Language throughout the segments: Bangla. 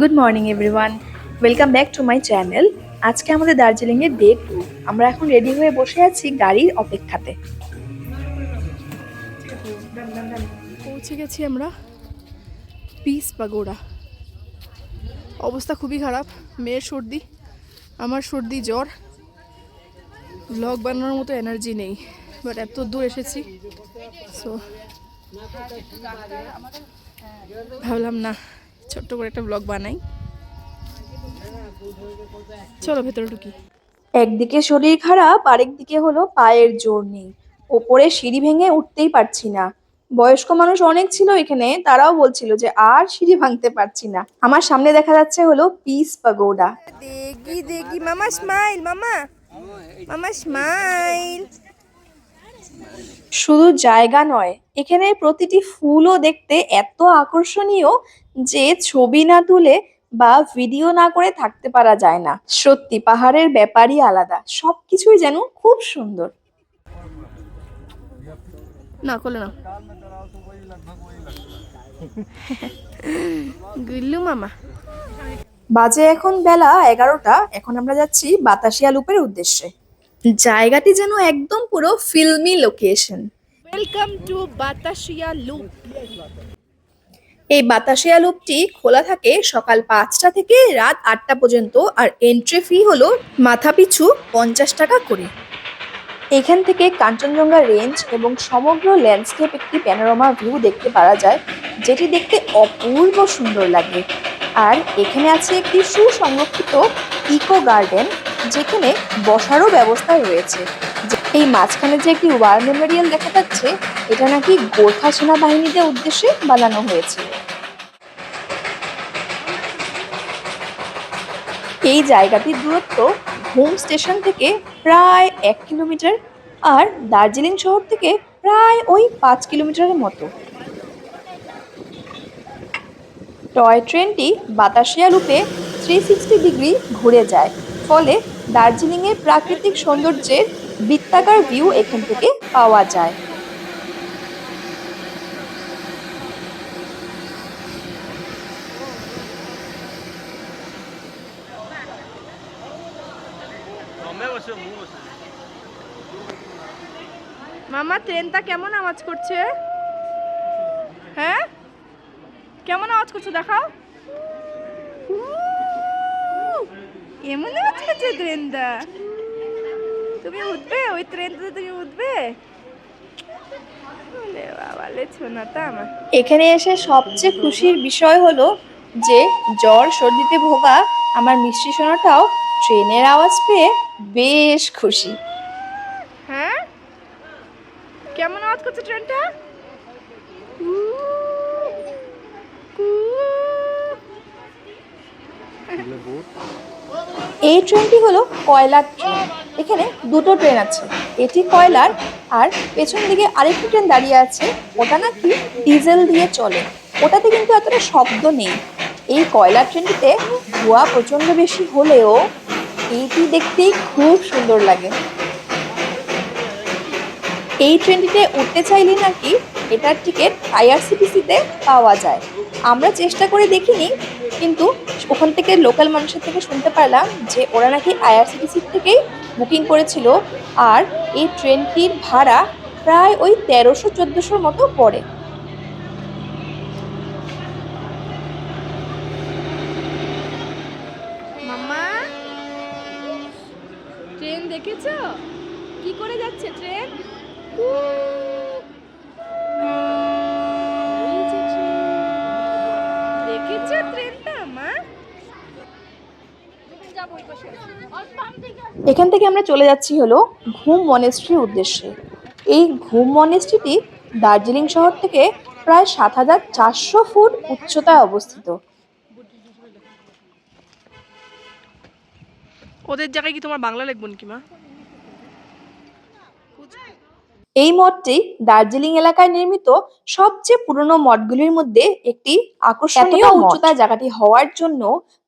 Good morning everyone welcome back to my channel আজকে আমাদের দার্জিলিংয়ের ডে টু আমরা এখন রেডি হয়ে বসে আছি গাড়ির অপেক্ষাতে। পৌঁছে গেছি আমরা পিস পাগোড়া। অবস্থা খুবই খারাপ। মেয়ের সর্দি, আমার সর্দি, জ্বর। ব্লগ বানানোর মতো এনার্জি নেই বাট এত দূর এসেছি সো ভাবলাম না। ছোট্ট করে একটা ব্লগ বানাই। চলো ভেতরে ঢুকি। একদিকে শরীর খারাপ আরেকদিকে হলো পায়ের জোর নেই। ওপরে সিঁড়ি ভেঙে উঠতেই পারছি না। বয়স্ক মানুষ অনেক ছিল এখানে তারাও বলছিল যে আর সিঁড়ি ভাঙতে পারছি না। আমার সামনে দেখা যাচ্ছে হলো পিস পাগোডা। দেখি দেখি মামা স্মাইল মামা। মামা স্মাইল শুধু জায়গা নয় এখানে প্রতিটি ফুলও দেখতে এত আকর্ষণীয় যে ছবি না তুলে বা ভিডিও না করে থাকতে পারা যায় না। সত্যি পাহাড়ের ব্যাপারই আলাদা। সবকিছুই যেন খুব সুন্দর। না করলে না। গুল্লু মামা। বাজে এখন বেলা এগারোটা। এখন আমরা যাচ্ছি বাতাসিয়া লুপের উদ্দেশ্যে। জায়গাটি যেন একদম পুরো filmi location. Welcome to Batasia loop. এই বাতাসিয়া লুপটি খোলা থাকে সকাল পাঁচটা থেকে রাত আটটা পর্যন্ত আর এন্ট্রি ফি হলো মাথাপিছু পঞ্চাশ টাকা করে। এখান থেকে কাঞ্চনজঙ্ঘা রেঞ্জ এবং সমগ্র ল্যান্ডস্কেপ একটি প্যানোরামা ভিউ দেখতে পারা যায়, যেটি দেখতে অপূর্ব সুন্দর লাগে। আর এখানে আছে একটি সুসংরক্ষিত ইকো গার্ডেন যেখানে বসারও ব্যবস্থা রয়েছে এই মাঝখানে যে একটি ওয়ার মেমোরিয়াল দেখা যাচ্ছে, এটা নাকি গোর্খা সেনাবাহিনীদের উদ্দেশ্যে বানানো হয়েছে। এই জায়গাটির দূরত্ব ঘুম স্টেশন থেকে প্রায় এক কিলোমিটার আর দার্জিলিং শহর থেকে প্রায় ওই পাঁচ কিলোমিটারের মতো। টয় ট্রেনটি বাতাসিয়া রূপে থ্রি সিক্সটি ডিগ্রি ঘুরে যায়, ফলে দার্জিলিংয়ের প্রাকৃতিক সৌন্দর্যের বৃত্তাকার ভিউ এখান থেকে পাওয়া যায়। মামা, ট্রেনটা কেমন আওয়াজ করছে? হ্যাঁ? কেমন আওয়াজ করছে দেখাও। এমন আওয়াজ করছে ট্রেনটা। তুমি উঠবে? ওই ট্রেনটাতে তুমি উঠবে? এখানে এসে সবচেয়ে খুশির বিষয় হলো যে জ্বর সর্দিতে ভোগা আমার মিষ্টি সোনাটাও ট্রেনের আওয়াজ পেয়ে বেশ খুশি। হ্যাঁ? কেমন আওয়াজ করছে ট্রেনটা? এই ট্রেনটি হলো কয়লার ট্রেন। এখানে দুটো ট্রেন আছে, এটি কয়লার আর পেছন দিকে আরেকটি ট্রেন দাঁড়িয়ে আছে, ওটা নাকি ডিজেল দিয়ে চলে। ওটাতে কিন্তু এতটা শব্দ নেই। এই কয়লার ট্রেনটিতে ধোঁয়া প্রচণ্ড বেশি হলেও এইটি দেখতেই খুব সুন্দর লাগে। এই ট্রেনটিতে উঠতে চাইলে নাকি এটার টিকিট আইআরসিটিসিতে পাওয়া যায়। আমরা চেষ্টা করে দেখিনি কিন্তু ওখান থেকে লোকাল মানুষের থেকে শুনতে পারলাম যে ওরা নাকি আইআরসিটিসি থেকেই বুকিং করেছিল। আর এই ট্রেনটির ভাড়া প্রায় ওই তেরোশো, চোদ্দোশোর মতো পড়ে। এখান থেকে আমরা চলে যাচ্ছি হলো ঘুম মনেস্ট্রির উদ্দেশ্যে। এই ঘুম মনেস্ট্রিটি দার্জিলিং শহর থেকে প্রায় সাত হাজার চারশো ফুট উচ্চতায় অবস্থিত। ওদের জায়গায় কি তোমার বাংলা লিখব নাকি, মা? এই মঠটি দার্জিলিং এলাকায় নির্মিত সবচেয়ে পুরনো মঠগুলির মধ্যে একটি আকর্ষণীয় উচ্চতায় জায়গাটি হওয়ার জন্য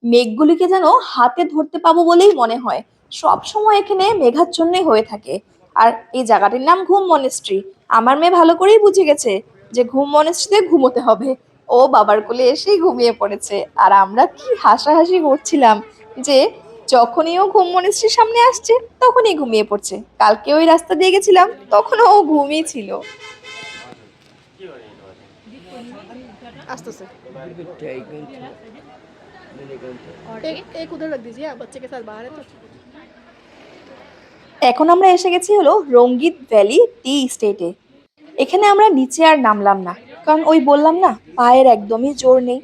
মেঘগুলিকে যেন হাতে ধরতে পাবো বলেই মনে হয়। সব সময় এখানে মেঘাচ্ছন্নই হয়ে থাকে। আর এই জায়গাটির নাম ঘুম মনেস্ট্রি আমার মেয়ে ভালো করেই বুঝে গেছে যে ঘুম মনেস্ট্রিতে ঘুমোতে হবে। ও বাবার কোলে এসেই ঘুমিয়ে পড়েছে। আর আমরা কি হাসাহাসি করছিলাম যে যখনই ও ঘুম মনিশ্রীর সামনে আসছে তখনই ঘুমিয়ে পড়ছে কালকে ওই রাস্তা দিয়ে গেছিলাম তখন ও ঘুমিয়ে ছিল आस्ते से एक एक उधर रख दीजिए आप बच्चे के साथ बाहर है तो এখন আমরা এসে গেছি হলো রঙ্গিত ভ্যালি টি স্টেটে এখানে আমরা নিচে আর নামলাম না কারণ ওই বললাম না পায়ের একদমই জোর নেই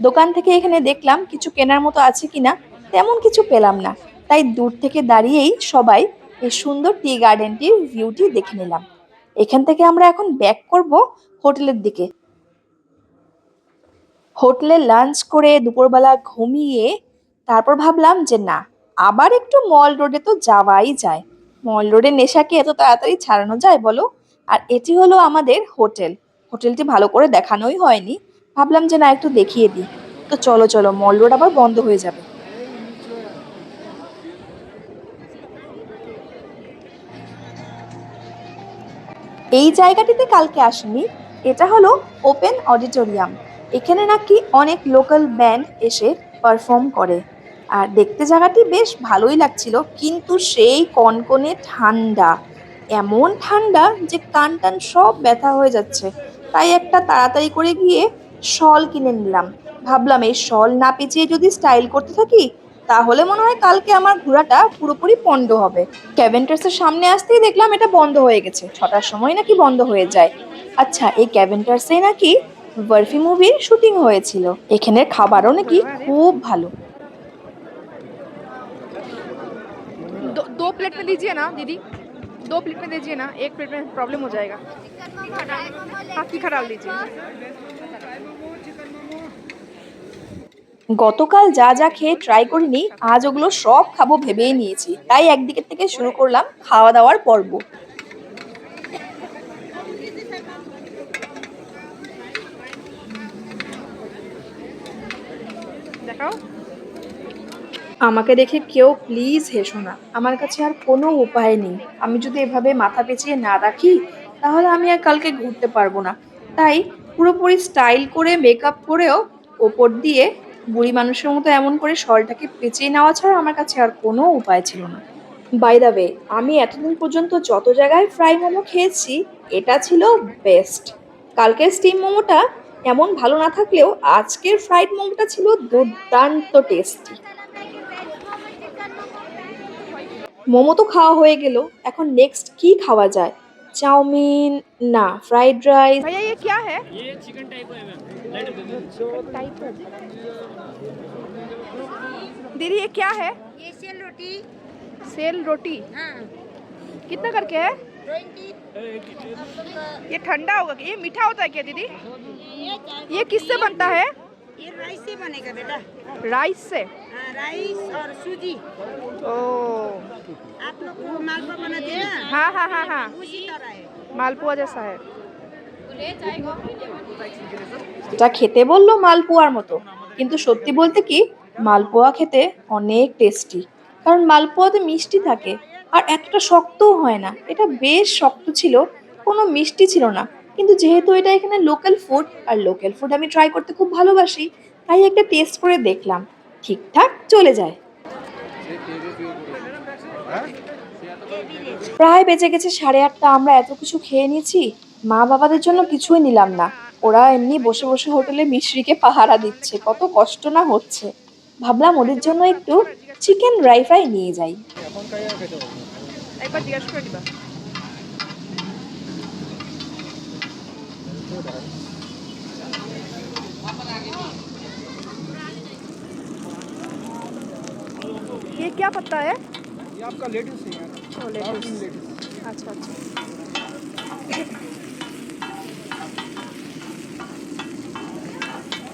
দোকান থেকে এখানে দেখলাম কিছু কেনার মতো আছে কিনা তেমন কিছু পেলাম না। তাই দূর থেকে দাঁড়িয়েই সবাই এই সুন্দর টি গার্ডেনটির ভিউটি দেখে নিলাম। এখান থেকে আমরা এখন ব্যাক করব হোটেলের দিকে। হোটেলে লাঞ্চ করে দুপুরবেলা ঘুমিয়ে তারপর ভাবলাম যে না, আবার একটু মল রোডে তো যাওয়াই যায়। মল রোডের নেশাকে এত তাড়াতাড়ি ছাড়ানো যায় বলো? আর এটি হলো আমাদের হোটেল। হোটেলটি ভালো করে দেখানোই হয়নি। ভাবলাম যে না, একটু দেখিয়ে দিই। তো চলো চলো, মল রোড আবার বন্ধ হয়ে যাবে। এই জায়গাটিতে কালকে আসেনি, এটা হলো ওপেন অডিটোরিয়াম। এখানে নাকি অনেক লোকাল ব্যান্ড এসে পারফর্ম করে। আর দেখতে জায়গাটি বেশ ভালোই লাগছিল, কিন্তু সেই কনকনে ঠান্ডা। এমন ঠান্ডা যে কান টান সব ব্যথা হয়ে যাচ্ছে। তাই একটা তাড়াতাড়ি করে গিয়ে শল কিনে নিলাম। ভাবলাম এই শল না পেঁচিয়ে যদি স্টাইল করতে থাকি তাহলে মনে হয় কালকে আমার ঘোরাটা পুরোপুরি পণ্ড হবে ক্যাভেন্টার্সের সামনে আসতেই দেখলাম এটা বন্ধ হয়ে গেছে ছটার সময় নাকি বন্ধ হয়ে যায় আচ্ছা এই ক্যাভেন্টার্সে নাকি বরফি মুভির শুটিং হয়েছিল এখানের খাবারও নাকি খুব ভালো दो दो प्लेट में दीजिए ना दीदी दो प्लेट में दीजिए ना एक प्लेट में प्रॉब्लम हो जाएगा हाँ तीखा डाल दीजिए গতকাল যা যা খেয়ে ট্রাই করিনি আজ ওগুলো সব খাব ভেবেই নিয়েছি। তাই একদিকের থেকে শুরু করলাম খাওয়া দাওয়ার পর্ব আমাকে দেখে কেউ প্লিজ হেসো না। আমার কাছে আর কোনো উপায় নেই। আমি যদি এভাবে মাথা পেঁচিয়ে না রাখি তাহলে আমি আর কালকে ঘুরতে পারব না। তাই পুরোপুরি স্টাইল করে মেকআপ করেও ওপর দিয়ে বুড়ি মানুষের মতো এমন করে শলটাকে পেঁচিয়ে নেওয়া ছাড়া আমার কাছে আর কোনো উপায় ছিল না। বাই দ্য ওয়ে আমি এতদিন পর্যন্ত যত জায়গায় ফ্রাই মোমো খেয়েছি, এটা ছিল বেস্ট কালকের স্টিম মোমোটা এমন ভালো না থাকলেও আজকের ফ্রাইড মোমোটা ছিল দুর্দান্ত টেস্টি মোমো তো খাওয়া হয়ে গেল, এখন নেক্সট কি খাওয়া যায়? चाउमीन ना फ्राइड राइस। भैया ये क्या है? ये चिकन टाइप है टाइप है दीदी ये क्या है? ये सेल रोटी। सेल रोटी। हाँ। कितना करके है? ये ठंडा होगा ये मीठा होता है क्या दीदी? ये किससे बनता है? ये राइस से बनेगा बेटा राइस से हाँ, राइस और सूजी ओ आप लोग को मालपुआ बनाते हैं ना हाँ हाँ हाँ हाँ उसी तरह है मालपुआ जैसा है এটা খেতে বললো মালপোয়ার মতো কিন্তু সত্যি বলতে কি মালপোয়া খেতে অনেক টেস্টি কারণ মালপোয়াতে মিষ্টি থাকে আর এতটা শক্তও হয় না এটা বেশ শক্ত ছিল কোনো মিষ্টি ছিল না কিন্তু যেহেতু এটা এখানে লোকাল ফুড আর লোকাল ফুড আমি ট্রাই করতে খুব ভালোবাসি তাই একটা টেস্ট করে দেখলাম। ঠিকঠাক চলে যায়। প্রায় বেজে গেছে সাড়ে আটটা আমরা এত কিছু খেয়ে নিয়েছি মা বাবাদের জন্য কিছুই নিলাম না। ওরা এমনি বসে বসে হোটেলে মিশ্রিকে পাহারা দিচ্ছে কত কষ্ট না হচ্ছে। ভাবলাম ওদের জন্য একটু চিকেন ড্রাই ফ্রাই নিয়ে যাই। একবার জিজ্ঞাসা করে দিবা ये क्या पत्ता है ये आपका लेटेस्ट है यार ओ, लेट्यूस। अच्छा अच्छा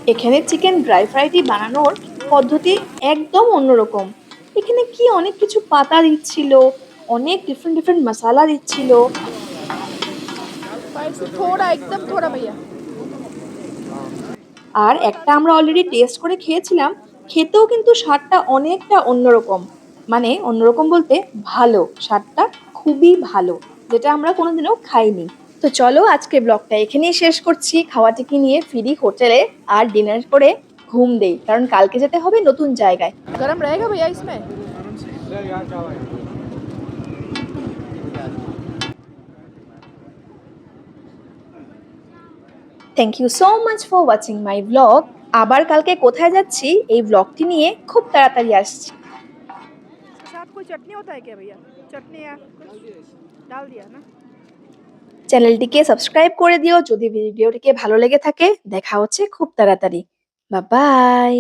এখানে চিকেন ড্রাই ফ্রাইটি বানানোর পদ্ধতি একদম অন্যরকম এখানে কি অনেক কিছু পাতা দিচ্ছিল অনেক ডিফারেন্ট ডিফারেন্ট মশলা দিচ্ছিল स्पाइस थोड़ा एकदम थोड़ा भैया আর একটা আমরা অলরেডি টেস্ট করে খেয়েছিলাম খেতেও কিন্তু স্বাদটা অনেকটা অন্যরকম মানে অন্যরকম বলতে ভালো স্বাদটা খুবই ভালো যেটা আমরা কোনোদিনও খাইনি তো চলো আজকে ব্লগটা এখানেই শেষ করছি খাওয়াটিকে নিয়ে ফিরি হোটেলে আর ডিনার করে ঘুম দেই কারণ কালকে যেতে হবে নতুন জায়গায় गरम रहेगा भैया इसमें Thank you so much for watching my blog আবার কালকে কোথায় যাচ্ছি? এই ব্লগটি নিয়ে খুব তাড়াতাড়ি আসছি। চ্যানেলটিকে সাবস্ক্রাইব করে দিও। যদি ভিডিওটিকে ভালো লেগে থাকে দেখা হচ্ছে খুব তাড়াতাড়ি। বাই